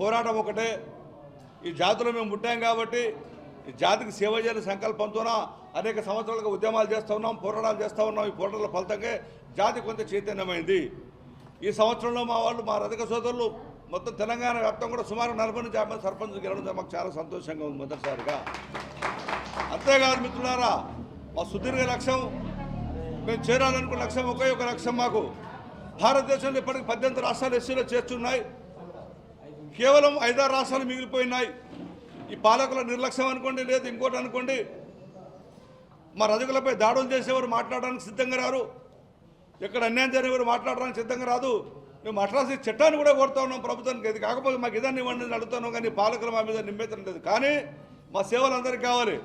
పోరాటం ఒకటే. ఈ జాతిలో మేము పుట్టాం కాబట్టి ఈ జాతికి సేవ చేయాలని సంకల్పంతోన అనేక సంవత్సరాలుగా ఉద్యమాలు చేస్తూ ఉన్నాం పోరాటాలు చేస్తూ ఉన్నాం. ఈ పోరాటాల ఫలితంగా జాతి కొంత చైతన్యమైంది. ఈ సంవత్సరంలో మా వాళ్ళు మా రథక సోదరులు మొత్తం తెలంగాణ వ్యాప్తం కూడా సుమారు నలభై నుంచి యాభై సర్పంచ్ గెలవడం మాకు చాలా సంతోషంగా ఉంది మొదటిసారిగా. అంతేకాదు మిత్రులారా మా సుదీర్ఘ లక్ష్యం మేము చేరాలనుకున్న లక్ష్యం ఒకే ఒక లక్ష్యం మాకు. భారతదేశంలో ఇప్పటికి పద్దెనిమిది రాష్ట్రాలు ఎస్సీలో చేర్చున్నాయి. కేవలం ఐదారు రాష్ట్రాలు మిగిలిపోయినాయి. ఈ పాలకుల నిర్లక్ష్యం అనుకోండి లేదు ఇంకోటి అనుకోండి మా రజకులపై దాడులు చేసేవారు మాట్లాడడానికి సిద్ధంగా రారు. ఎక్కడ అన్యాయం జరిగేవారు మాట్లాడడానికి సిద్ధంగా రాదు. మేము అట్రాసి చట్టాన్ని కూడా కోరుతా ఉన్నాం ప్రభుత్వానికి. ఇది కాకపోతే మాకు ఇదాన్ని ఇవ్వండి అని అడుగుతున్నాం కానీ పాలకులు మా మీద నిమ్మేతం లేదు. కానీ మా సేవలు అందరికీ కావాలి.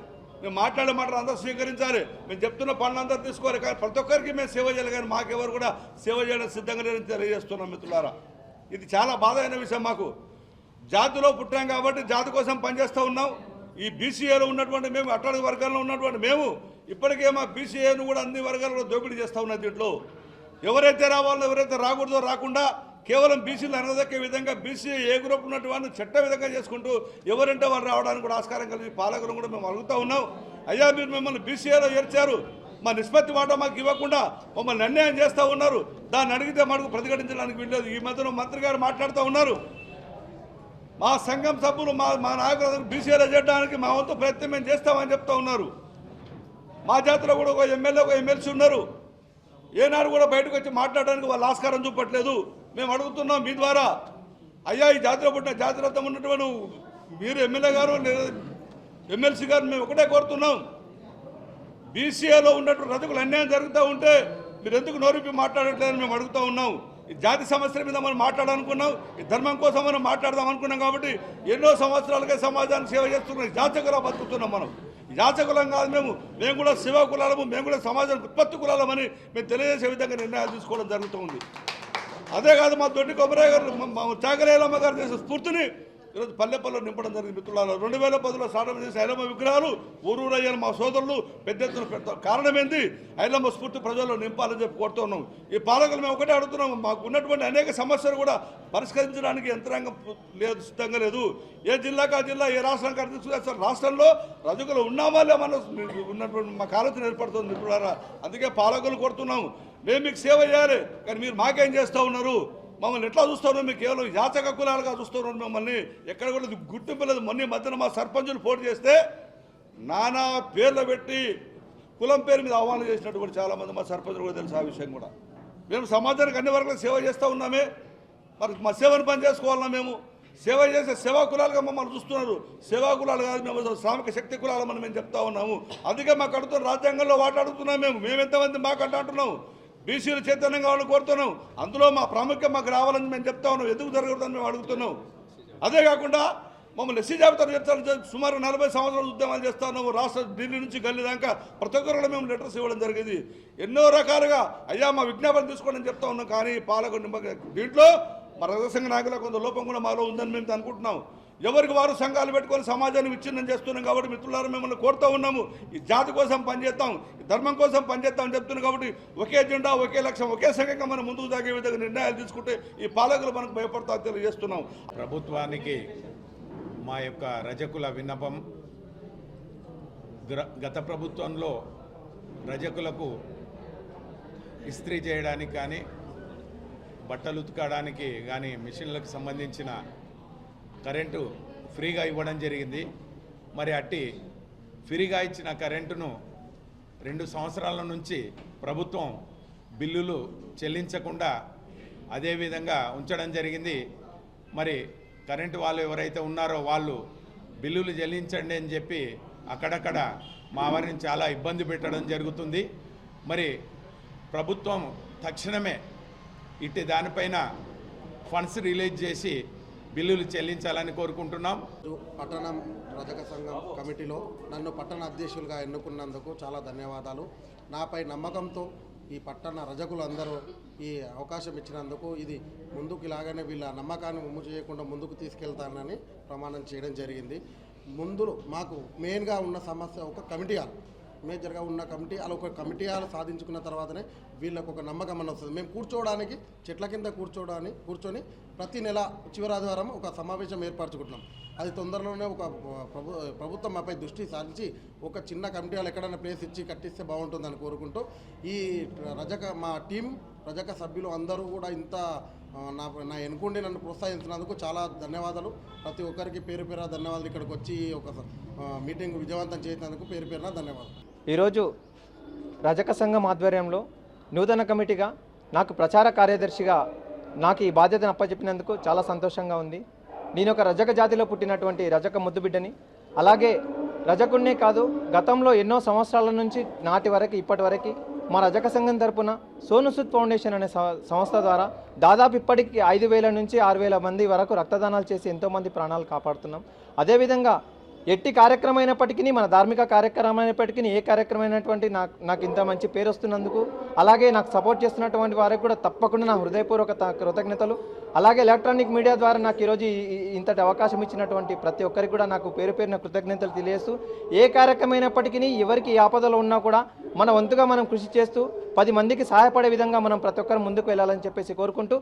మేము మాట్లాడే మాటలు అందరూ స్వీకరించాలి. మేము చెప్తున్న పనులు అందరూ తీసుకోవాలి. కానీ ప్రతి ఒక్కరికి మేము సేవ చేయాలి. కానీ మాకెవరు కూడా సేవ చేయడం సిద్ధంగా లేదని తెలియజేస్తున్నాం మిత్రులారా. ఇది చాలా బాధ అయిన విషయం మాకు. జాతిలో పుట్టాం కాబట్టి జాతి కోసం పనిచేస్తూ ఉన్నాం. ఈ బీసీఏలో ఉన్నటువంటి మేము అట్టడుగు వర్గాల్లో ఉన్నటువంటి మేము ఇప్పటికే మా బీసీఏను కూడా అన్ని వర్గాలలో దోపిడీ చేస్తూ ఉన్నది దీంట్లో. ఎవరైతే రావాలో ఎవరైతే రాకూడదో రాకుండా కేవలం బీసీలు అనదక్కే విధంగా బీసీ ఏ గ్రూప్ ఉన్నటువంటి వాళ్ళని చట్ట విధంగా చేసుకుంటూ ఎవరంటే వాళ్ళు రావడానికి కూడా ఆస్కారం కలిగి పాలకులు కూడా మేము అడుగుతూ ఉన్నాం. అయ్యా మీరు మిమ్మల్ని బీసీఏలో ఏర్చారు మా నిష్పత్తి వాటా మాకు ఇవ్వకుండా మమ్మల్ని అన్యాయం చేస్తూ ఉన్నారు. దాన్ని అడిగితే మనకు ప్రతిఘటించడానికి వీల్లేదు. ఈ మధ్యలో మంత్రి గారు మాట్లాడుతూ ఉన్నారు. మా సంఘం సభ్యులు మా మా నాయకులందరూ బీసీలో చేయడానికి మా వంతు ప్రయత్నం మేము చేస్తామని చెప్తా ఉన్నారు. మా జాతర కూడా ఒక ఎమ్మెల్యే ఒక ఎమ్మెల్సీ ఉన్నారు. ఏనాడు కూడా బయటకు వచ్చి మాట్లాడడానికి వాళ్ళు ఆస్కారం చూపట్లేదు. మేము అడుగుతున్నాం మీ ద్వారా అయ్యా ఈ జాతర పుట్టిన జాతరతో ఉన్నటువంటి మీరు ఎమ్మెల్యే గారు ఎమ్మెల్సీ గారు మేము ఒకటే కోరుతున్నాం. బీసీఏలో ఉన్నటువంటి రజకులు అన్యాయం జరుగుతూ ఉంటే మీరు ఎందుకు నోరిపి మాట్లాడట్లేదని మేము అడుగుతూ ఉన్నాం. జాతి సమస్యల మీద మనం మాట్లాడాలనుకున్నాం ఈ ధర్మం కోసం మనం మాట్లాడదాం అనుకున్నాం కాబట్టి ఎన్నో సంవత్సరాలుగా సమాజానికి సేవ చేస్తున్నాం జాతకులా బతుకుతున్నాం మనం. ఈ జాతకులం కాదు మేము మేము కూడా శివ కులాలము మేము కూడా సమాజానికి ఉత్పత్తి కులాలమని మేము తెలియజేసే విధంగా నిర్ణయాలు తీసుకోవడం జరుగుతుంది అదే కాదు మా దొడ్డి కొబ్బరయ్య గారు మా- మా గారు చేసే స్ఫూర్తిని ఈరోజు పల్లెపల్లిలో నింపడం జరిగింది మిత్రులారా. రెండు వేల పదిలో సాధన చేసే ఐలమ్మ విగ్రహాలు ఊరూరయ్యారు మా సోదరులు పెద్ద ఎత్తున పెడతారు. కారణం ఏంది ఐలమ్మ స్ఫూర్తి ప్రజల్లో నింపాలని చెప్పి కోరుతున్నాం ఈ పాలకులు మేము ఒకటే అడుగుతున్నాము మాకు ఉన్నటువంటి అనేక సమస్యలు కూడా పరిష్కరించడానికి యంత్రాంగం లేదు సిద్ధంగా లేదు. ఏ జిల్లాకు ఆ జిల్లా ఏ రాష్ట్రానికి అర్థం తీసుకుని రాష్ట్రంలో రజకులు ఉన్నామా లేమన్న ఉన్నటువంటి మాకు ఆలోచన ఏర్పడుతుంది మిత్రులారా. అందుకే పాలకులు కోరుతున్నాం. మేము మీకు సేవ చేయాలి. కానీ మీరు మాకేం చేస్తూ ఉన్నారు? మమ్మల్ని ఎట్లా చూస్తున్నారు మీకు కేవలం యాచక కులాలుగా చూస్తున్నారు మిమ్మల్ని ఎక్కడ కూడా గుర్తింపు లేదు మొన్న మధ్యన మా సర్పంచులు పోటీ చేస్తే నానా పేర్లు పెట్టి కులం పేరు మీద ఆహ్వానం చేసినటువంటి చాలామంది మా సర్పంచులు కూడా తెలుసు ఆ విషయం కూడా. మేము సమాజానికి అన్ని వర్గాలకు సేవ చేస్తూ ఉన్నామే. మరి మా సేవను పని చేసుకోవాలన్నా మేము. సేవ చేసే సేవా కులాలుగా మమ్మల్ని చూస్తున్నారు. సేవా కులాలు కాదు మేము శ్రామిక శక్తి కులాలమని మేము చెప్తా ఉన్నాము. అందుకే మాకు అడుగుతున్న రాజ్యాంగంలో వాటాడుతున్నాం మేము. మేము ఎంతమంది మాకు అంటున్నాము? బీసీలు చైతన్యం కావాలని కోరుతున్నాం అందులో మా ప్రాముఖ్యం మాకు రావాలని మేము చెప్తా ఉన్నాం. ఎందుకు జరగదని మేము అడుగుతున్నాం. అదే కాకుండా మమ్మల్ని ఎస్సీ జాబితా చేస్తాను సుమారు నలభై సంవత్సరాలు ఉద్యమాలు చేస్తాను రాష్ట్ర ఢిల్లీ నుంచి గల్లీ దాకా ప్రతి ఒక్కరు మేము లెటర్స్ ఇవ్వడం జరిగింది. ఎన్నో రకాలుగా అయ్యా మా విజ్ఞాపన తీసుకోండి అని చెప్తా ఉన్నాం. కానీ పాలకొండ దీంట్లో మా రజసంఘ నాయకుల కొంత లోపం కూడా మాలో ఉందని మేము అనుకుంటున్నాం. ఎవరికి వారు సంఘాలు పెట్టుకొని సమాజాన్ని విచ్ఛిన్నం చేస్తున్నాం కాబట్టి మిత్రులారా మిమ్మల్ని కోరుతూ ఉన్నాము. ఈ జాతి కోసం పనిచేస్తాం ఈ ధర్మం కోసం పనిచేస్తాం చెప్తున్నాం కాబట్టి ఒకే జెండా ఒకే లక్ష్యం ఒకే సంఘంగా మనం ముందుకు సాగే విధంగా నిర్ణయాలు తీసుకుంటే ఈ పాలకులు మనకు భయపడతా తెలియజేస్తున్నాం. ప్రభుత్వానికి మా యొక్క రజకుల విన్నపం గ్ర- గత ప్రభుత్వంలో రజకులకు ఇస్త్రీ చేయడానికి కానీ బట్టలు ఉతకడానికి కానీ మిషన్లకు సంబంధించిన కరెంటు ఫ్రీగా ఇవ్వడం జరిగింది. మరి అట్టి ఫ్రీగా ఇచ్చిన కరెంటును రెండు సంవత్సరాల నుంచి ప్రభుత్వం బిల్లులు చెల్లించకుండా అదేవిధంగా ఉంచడం జరిగింది. మరి కరెంటు వాళ్ళు ఎవరైతే ఉన్నారో వాళ్ళు బిల్లులు చెల్లించండి అని చెప్పి అక్కడక్కడ మా వారిని చాలా ఇబ్బంది పెట్టడం జరుగుతుంది. మరి ప్రభుత్వం తక్షణమే ఇట్టి దానిపైన ఫండ్స్ రిలీజ్ చేసి బిల్లులు చెల్లించాలని కోరుకుంటున్నాం. పట్టణం రజక సంఘం కమిటీలో నన్ను పట్టణ అధ్యక్షులుగా ఎన్నుకున్నందుకు చాలా ధన్యవాదాలు. నాపై నమ్మకంతో ఈ పట్టణ రజకులందరూ ఈ అవకాశం ఇచ్చినందుకు ఇది ముందుకు ఇలాగనే వీళ్ళ నమ్మకాన్ని ఉమ్ము చేయకుండా ముందుకు తీసుకెళ్తానని ప్రమాణం చేయడం జరిగింది. ముందు మాకు మెయిన్గా ఉన్న సమస్య ఒక కమిటీ హాల్ మేజర్గా ఉన్న కమిటీ అలా ఒక కమిటీ అలా సాధించుకున్న తర్వాతనే వీళ్ళకు ఒక నమ్మకం అని వస్తుంది. మేము కూర్చోవడానికి చెట్ల కింద కూర్చోవడానికి కూర్చొని ప్రతి నెల చివరి ఆదివారం ఒక సమావేశం ఏర్పరచుకుంటున్నాం. అది తొందరలోనే ఒక ప్రభు ప్రభుత్వం మాపై దృష్టి సారించి ఒక చిన్న కమిటీ వాళ్ళు ఎక్కడైనా ప్లేస్ ఇచ్చి కట్టిస్తే బాగుంటుందని కోరుకుంటూ ఈ రజక మా టీం రజక సభ్యులు అందరూ కూడా ఇంత నా నా ఎన్నుకుండి నన్ను ప్రోత్సహించినందుకు చాలా ధన్యవాదాలు. ప్రతి ఒక్కరికి పేరు పేరు ధన్యవాదాలు. ఇక్కడికి వచ్చి ఒక మీటింగ్ విజయవంతం చేసినందుకు పేరు పేరున ధన్యవాదాలు. ఈరోజు రజక సంఘం ఆధ్వర్యంలో నూతన కమిటీగా నాకు ప్రచార కార్యదర్శిగా నాకు ఈ బాధ్యతను అప్పచెప్పినందుకు చాలా సంతోషంగా ఉంది. నేను ఒక రజక జాతిలో పుట్టినటువంటి రజక ముద్దుబిడ్డని అలాగే రజకుడినే కాదు గతంలో ఎన్నో సంవత్సరాల నుంచి నాటి వరకు ఇప్పటి వరకు మా రజక సంఘం తరపున సోనుసుద్ ఫౌండేషన్ అనే సంస్థ ద్వారా దాదాపు ఇప్పటికి ఐదు వేల నుంచి ఆరు వేల మంది వరకు రక్తదానాలు చేసి ఎంతోమంది ప్రాణాలు కాపాడుతున్నాం. అదేవిధంగా ఎట్టి కార్యక్రమం అయినప్పటికీ మన ధార్మిక కార్యక్రమం అయినప్పటికీ ఏ కార్యక్రమం అయినటువంటి నాకు నాకు ఇంత మంచి పేరు వస్తున్నందుకు అలాగే నాకు సపోర్ట్ చేస్తున్నటువంటి వారికి కూడా తప్పకుండా నా హృదయపూర్వక కృతజ్ఞతలు. అలాగే ఎలక్ట్రానిక్ మీడియా ద్వారా నాకు ఈరోజు ఈ- ఇంతటి అవకాశం ఇచ్చినటువంటి ప్రతి ఒక్కరికి కూడా నాకు పేరు పేరున కృతజ్ఞతలు తెలియజేస్తూ ఏ కార్యక్రమం అయినప్పటికీ ఎవరికి ఏ ఆపదలో ఉన్నా కూడా మన వంతుగా మనం కృషి చేస్తూ పది మందికి సహాయపడే విధంగా మనం ప్రతి ఒక్కరు ముందుకు వెళ్ళాలని చెప్పేసి కోరుకుంటూ